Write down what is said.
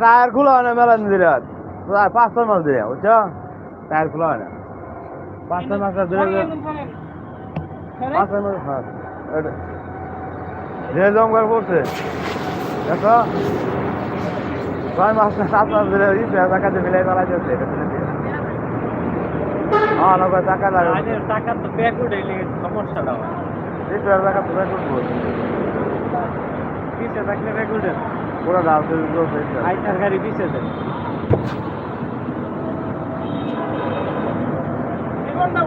Tyre খোলা হয় না মেলান দিলে পাঁচটা মাছ দিলে, বুঝছ? টায়ার খোলা হয় না। পাঁচটা মাছ দিলে পাঁচটা মাছ ধীরে হ্যাঁ। জঙ্গল পড়ছে দেখো? ছয় মাস সাত মাস ধরে টাকা মিলাই তারা যাচ্ছে হ্যাঁ নগদ টাকা লাগে টাকা তো ব্যাক উঠে সমস্যাটা হয়। এই টাকা টাকা তো ব্যাক উঠবো। পিছিয়ে থাকলে ব্যাক উঠে? পুরো ডাল আইসার গাড়ি পিছিয়ে দেয়? তো